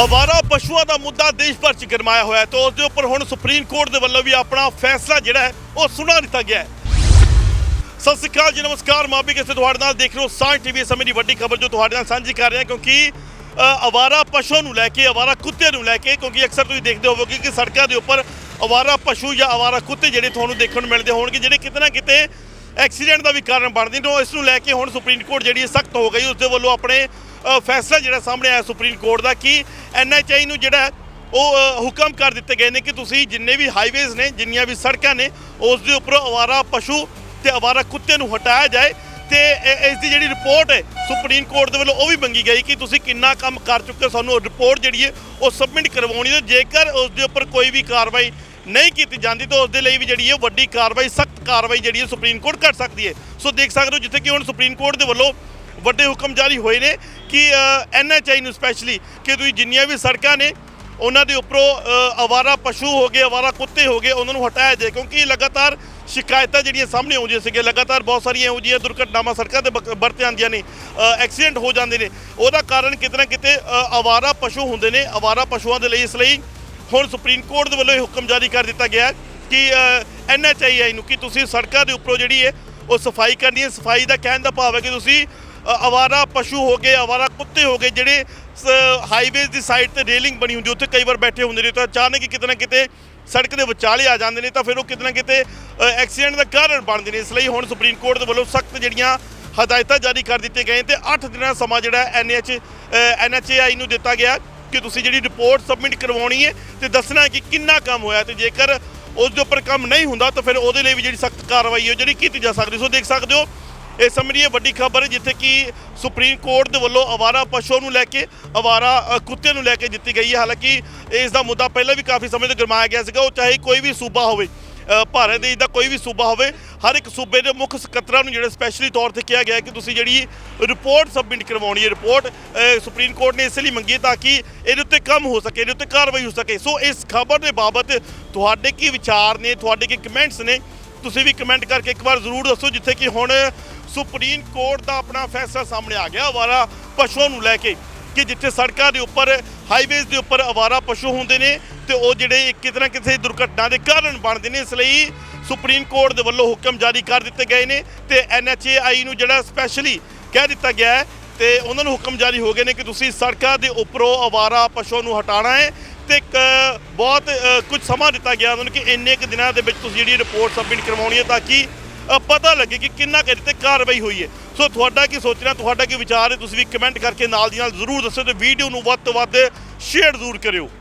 ਅਵਾਰਾ ਪਸ਼ੂਆਂ ਦਾ ਮੁੱਦਾ ਦੇਸ਼ ਭਰ ਚ ਗਰਮਾਇਆ ਹੋਇਆ ਹੈ ਤੇ ਉਸ ਦੇ ਉੱਪਰ ਹੁਣ ਸੁਪਰੀਮ ਕੋਰਟ ਦੇ ਵੱਲੋਂ ਵੀ ਆਪਣਾ ਫੈਸਲਾ ਜਿਹੜਾ ਹੈ, ਉਹ ਸੁਣਾ ਦਿੱਤਾ ਗਿਆ ਹੈ। ਸਤਿ ਸ਼੍ਰੀ ਅਕਾਲ ਜੀ, ਨਮਸਕਾਰ। ਮਾਬੀ ਕਿਸੇ ਤੁਹਾਡੇ ਨਾਲ ਦੇਖ ਰਹੇ ਹੋ ਸਾਂਝ ਟੀਵੀ ਸਮੇਂ ਦੀ ਵੱਡੀ ਖਬਰ ਜੋ ਤੁਹਾਡੇ ਨਾਲ ਸਾਂਝੀ ਕਰ ਰਹੇ ਹਾਂ ਕਿਉਂਕਿ ਅਵਾਰਾ ਪਸ਼ੂ ਨੂੰ ਲੈ ਕੇ, ਅਵਾਰਾ ਕੁੱਤੇ ਨੂੰ ਲੈ ਕੇ, ਕਿਉਂਕਿ ਅਕਸਰ ਤੁਸੀਂ ਦੇਖਦੇ ਹੋਵੋਗੇ ਕਿ ਸੜਕਾਂ ਦੇ ਉੱਪਰ ਅਵਾਰਾ ਪਸ਼ੂ ਜਾਂ ਅਵਾਰਾ ਕੁੱਤੇ ਜਿਹੜੇ ਤੁਹਾਨੂੰ ਦੇਖਣ ਨੂੰ ਮਿਲਦੇ ਹੋਣਗੇ, ਜਿਹੜੇ ਕਿਤੇ ਨਾ ਕਿਤੇ ਐਕਸੀਡੈਂਟ ਦਾ ਵੀ ਕਾਰਨ ਬਣਦੇ ਨੇ, ਉਹ ਇਸ ਨੂੰ ਲੈ ਕੇ ਹੁਣ ਸੁਪਰੀਮ ਕੋਰਟ ਜਿਹੜੀ ਸਖਤ ਹੋ ਗਈ ਉਸ ਦੇ ਵੱਲੋਂ ਆਪਣੇ ਫੈਸਲਾ ਜਿਹੜਾ ਸਾਹਮਣੇ ਆਇਆ ਸੁਪਰੀਮ ਕੋਰਟ ਦਾ ਕਿ ਐਨਐਚਆਈ ਨੂੰ ਜਿਹੜਾ ਉਹ ਹੁਕਮ ਕਰ ਦਿੱਤੇ ਗਏ ਨੇ ਕਿ ਤੁਸੀਂ ਜਿੰਨੇ ਵੀ ਹਾਈਵੇਜ਼ ਨੇ ਜਿੰਨੀਆਂ ਵੀ ਸੜਕਾਂ ਨੇ ਉਸ ਦੇ ਉੱਪਰ ਅਵਾਰਾ ਪਸ਼ੂ ਤੇ ਅਵਾਰਾ ਕੁੱਤੇ ਨੂੰ ਹਟਾਇਆ ਜਾਏ ਤੇ ਇਸ ਦੀ ਜਿਹੜੀ ਰਿਪੋਰਟ ਹੈ ਸੁਪਰੀਮ ਕੋਰਟ ਦੇ ਵੱਲੋਂ ਉਹ ਵੀ ਮੰਗੀ ਗਈ ਕਿ ਤੁਸੀਂ ਕਿੰਨਾ ਕੰਮ ਕਰ ਚੁੱਕੇ ਹੋ, ਸਾਨੂੰ ਰਿਪੋਰਟ ਜਿਹੜੀ ਹੈ ਉਹ ਸਬਮਿਟ ਕਰਵਾਉਣੀ ਤੇ ਜੇਕਰ ਉਸ ਦੇ ਉੱਪਰ ਕੋਈ ਵੀ ਕਾਰਵਾਈ ਨਹੀਂ ਕੀਤੀ ਜਾਂਦੀ ਤਾਂ ਉਸ ਦੇ ਲਈ ਵੀ ਜਿਹੜੀ ਹੈ ਵੱਡੀ ਕਾਰਵਾਈ ਸਖਤ ਕਾਰਵਾਈ ਜਿਹੜੀ ਹੈ ਸੁਪਰੀਮ ਕੋਰਟ ਕਰ ਸਕਦੀ ਹੈ। ਸੋ ਦੇਖ ਸਕਦੇ ਹੋ ਜਿੱਥੇ ਕਿ ਹੁਣ ਸੁਪਰੀਮ ਕੋਰਟ ਦੇ ਵੱਲੋਂ ਵੱਡੇ ਹੁਕਮ ਜਾਰੀ ਹੋਏ ਨੇ ਕਿ ਐਨਐਚਆਈ ਨੂੰ ਸਪੈਸ਼ਲੀ ਕਿ ਤੁਸੀਂ ਜਿੰਨੀਆਂ ਵੀ ਸੜਕਾਂ ਨੇ ਉਹਨਾਂ ਦੇ ਉੱਪਰੋਂ ਅ, ਅਵਾਰਾ ਪਸ਼ੂ ਹੋ ਗਏ ਅਵਾਰਾ ਕੁੱਤੇ ਹੋ ਗਏ ਉਹਨਾਂ ਨੂੰ ਹਟਾਇਆ ਜਾਏ ਕਿਉਂਕਿ ਲਗਾਤਾਰ ਸ਼ਿਕਾਇਤਾਂ ਜਿਹੜੀਆਂ ਸਾਹਮਣੇ ਆਉਂਦੀਆਂ ਸੀਗੀਆਂ ਲਗਾਤਾਰ ਬਹੁਤ ਸਾਰੀਆਂ ਇਹੋ ਜਿਹੀਆਂ ਦੁਰਘਟਨਾਵਾਂ ਸੜਕਾਂ ਤੇ ਬਕ- ਵਰਤ ਜਾਂਦੀਆਂ ਨੇ ਐਕਸੀਡੈਂਟ ਹੋ ਜਾਂਦੇ ਨੇ ਉਹਦਾ ਕਾਰਨ ਕਿਤੇ ਨਾ ਕਿਤੇ ਅ, ਅਵਾਰਾ ਪਸ਼ੂ ਹੁੰਦੇ ਨੇ ਅਵਾਰਾ ਪਸ਼ੂਆਂ ਦੇ ਲਈ ਇਸ ਲਈ ਹੁਣ ਸੁਪਰੀਮ ਕੋਰਟ ਦੇ ਵੱਲੋਂ ਇਹ ਹੁਕਮ ਜਾਰੀ ਕਰ ਦਿੱਤਾ ਗਿਆ ਹੈ ਕਿ ਐਨਐਚਆਈ ਨੂੰ ਕਿ ਤੁਸੀਂ ਸੜਕਾਂ ਦੇ ਉੱਪਰੋਂ ਜਿਹੜੀ ਹੈ ਉਹ ਸਫ਼ਾਈ ਕਰਨੀ ਹੈ ਸਫ਼ਾਈ ਦਾ ਕਹਿਣ ਦਾ ਭਾਵ ਹੈ ਕਿ ਤੁਸੀਂ ਅ, ਅਵਾਰਾ ਪਸ਼ੂ ਹੋ ਗਏ ਅਵਾਰਾ ਕੁੱਤੇ ਹੋ ਗਏ ਜਿਹੜੇ ਹਾਈਵੇਜ਼ ਦੀ ਸਾਈਡ ਤੇ ਰੇਲਿੰਗ ਬਣੀ ਹੁੰਦੀ ਉੱਥੇ ਕਈ ਵਾਰ ਬੈਠੇ ਹੁੰਦੇ ਨੇ ਤਾਂ ਅਚਾਨਕ ਹੀ ਕਿਤੇ ਨਾ ਕਿਤੇ ਸੜਕ ਦੇ ਵਿਚਾਲੇ ਆ ਜਾਂਦੇ ਨੇ ਤਾਂ ਫਿਰ ਉਹ ਕਿਤੇ ਨਾ ਕਿਤੇ ਐਕਸੀਡੈਂਟ ਦਾ ਕਾਰਨ ਬਣਦੇ ਨੇ। ਇਸ ਲਈ ਹੁਣ ਸੁਪਰੀਮ ਕੋਰਟ ਦੇ ਵੱਲੋਂ ਸਖਤ ਜਿਹੜੀਆਂ ਹਦਾਇਤਾਂ ਜਾਰੀ ਕਰ ਦਿੱਤੇ ਗਏ ਤੇ 8 ਦਿਨਾਂ ਸਮਾਂ ਜਿਹੜਾ ਐਨਐਚ ਐਨਐਚਏਆਈ ਨੂੰ ਦਿੱਤਾ ਗਿਆ ਕਿ ਤੁਸੀਂ ਜਿਹੜੀ ਰਿਪੋਰਟ ਸਬਮਿਟ ਕਰਵਾਉਣੀ ਹੈ ਤੇ ਦੱਸਣਾ ਕਿ ਕਿੰਨਾ ਕੰਮ ਹੋਇਆ ਤੇ ਜੇਕਰ ਉਸ ਦੇ ਉੱਪਰ ਕੰਮ ਨਹੀਂ ਹੁੰਦਾ ਤਾਂ ਫਿਰ ਉਹਦੇ ਲਈ ਵੀ ਜਿਹੜੀ ਸਖਤ ਕਾਰਵਾਈ ਹੈ ਜਿਹੜੀ ਕੀਤੀ ਜਾ ਸਕਦੀ ਸੋ ਦੇਖ ਸਕਦੇ ਹੋ ਇਹ ਸਮੇਂ ਦੀ ਇਹ ਵੱਡੀ ਖਬਰ ਹੈ ਜਿੱਥੇ ਕਿ ਸੁਪਰੀਮ ਕੋਰਟ ਦੇ ਵੱਲੋਂ ਅਵਾਰਾ ਪਸ਼ੂ ਨੂੰ ਲੈ ਕੇ, ਅਵਾਰਾ ਕੁੱਤੇ ਨੂੰ ਲੈ ਕੇ ਦਿੱਤੀ ਗਈ ਹੈ। ਹਾਲਾਂਕਿ ਇਸ ਦਾ ਮੁੱਦਾ ਪਹਿਲਾਂ ਵੀ ਕਾਫੀ ਸਮੇਂ ਤੋਂ ਗਰਮਾਇਆ ਗਿਆ ਸੀਗਾ। ਉਹ ਚਾਹੇ ਕੋਈ ਵੀ ਸੂਬਾ ਹੋਵੇ ਭਾਰਤ ਦੇਸ਼ ਦਾ ਕੋਈ ਵੀ ਸੂਬਾ ਹੋਵੇ, ਹਰ ਇੱਕ ਸੂਬੇ ਦੇ ਮੁੱਖ ਸਕੱਤਰਾਂ ਨੂੰ ਜਿਹੜਾ ਸਪੈਸ਼ਲੀ ਤੌਰ ਤੇ ਕਿਹਾ ਗਿਆ ਕਿ ਤੁਸੀਂ ਜਿਹੜੀ ਰਿਪੋਰਟ ਸਬਮਿਟ ਕਰਵਾਉਣੀ ਹੈ ਰਿਪੋਰਟ ਸੁਪਰੀਮ ਕੋਰਟ ਨੇ ਇਸ ਲਈ ਮੰਗੀ ਤਾਂ ਕਿ ਇਹਦੇ ਉੱਤੇ ਕੰਮ ਹੋ ਸਕੇ, ਇਹਦੇ ਉੱਤੇ ਕਾਰਵਾਈ ਹੋ ਸਕੇ। ਸੋ ਇਸ ਖਬਰ ਦੇ ਬਾਬਤ ਤੁਹਾਡੇ ਕੀ ਵਿਚਾਰ ਨੇ, ਤੁਹਾਡੇ ਕੀ ਕਮੈਂਟਸ ਨੇ? ਤੁਸੀਂ ਵੀ ਕਮੈਂਟ ਕਰਕੇ ਇੱਕ ਵਾਰ ਜ਼ਰੂਰ ਦੱਸੋ ਜਿੱਥੇ ਕਿ ਹੁਣ ਸੁਪਰੀਮ ਕੋਰਟ ਦਾ ਆਪਣਾ ਫੈਸਲਾ ਸਾਹਮਣੇ ਆ ਗਿਆ, ਅਵਾਰਾ ਪਸ਼ੂਆਂ ਨੂੰ ਲੈ ਕੇ, ਕਿ ਜਿੱਥੇ ਸੜਕਾਂ ਦੇ ਉੱਪਰ ਹਾਈਵੇਜ਼ ਦੇ ਉੱਪਰ ਅਵਾਰਾ ਪਸ਼ੂ ਹੁੰਦੇ ਨੇ ਤੇ ਉਹ ਜਿਹੜੇ ਕਿਤੇ ਨਾ ਕਿਤੇ ਦੁਰਘਟਨਾ ਦੇ ਕਾਰਨ ਬਣਦੇ ਨੇ, ਇਸ ਲਈ ਸੁਪਰੀਮ ਕੋਰਟ ਦੇ ਵੱਲੋਂ ਹੁਕਮ ਜਾਰੀ ਕਰ ਦਿੱਤੇ ਗਏ ਨੇ ਤੇ ਐਨਐਚਏਆਈ ਨੂੰ ਜਿਹੜਾ ਸਪੈਸ਼ਲੀ ਕਹਿ ਦਿੱਤਾ ਗਿਆ ਹੈ ਤੇ ਉਹਨਾਂ ਨੂੰ ਹੁਕਮ ਜਾਰੀ ਹੋ ਗਏ ਨੇ ਕਿ ਤੁਸੀਂ ਸੜਕਾਂ ਦੇ ਉੱਪਰੋਂ ਅਵਾਰਾ ਪਸ਼ੂ ਨੂੰ ਹਟਾਉਣਾ ਹੈ। ਤੇ ਇੱਕ ਬਹੁਤ ਅ, ਕੁਝ ਸਮਾਂ ਦਿੱਤਾ ਗਿਆ ਉਹਨਾਂ ਨੂੰ ਕਿ ਇੰਨੇ ਕੁ ਦਿਨਾਂ ਦੇ ਵਿੱਚ ਤੁਸੀਂ ਜਿਹੜੀ ਰਿਪੋਰਟ ਸਬਮਿਟ ਕਰਵਾਉਣੀ ਹੈ ਤਾਂ ਕਿ ਪਤਾ ਲੱਗੇ ਕਿ ਕਿੰਨਾ ਕੁ ਤੇ ਕਾਰਵਾਈ ਹੋਈ ਹੈ। ਸੋ ਤੁਹਾਡਾ ਕੀ ਸੋਚਣਾ ਤੁਹਾਡਾ ਕੀ ਵਿਚਾਰ ਹੈ ਤੁਸੀਂ ਵੀ ਕਮੈਂਟ ਕਰਕੇ ਨਾਲ ਦੀ ਨਾਲ ਜ਼ਰੂਰ ਦੱਸੋ ਤੇ ਵੀਡੀਓ ਨੂੰ ਵੱਧ ਤੋਂ ਵੱਧ ਸ਼ੇਅਰ ਜ਼ਰੂਰ ਕਰਿਓ।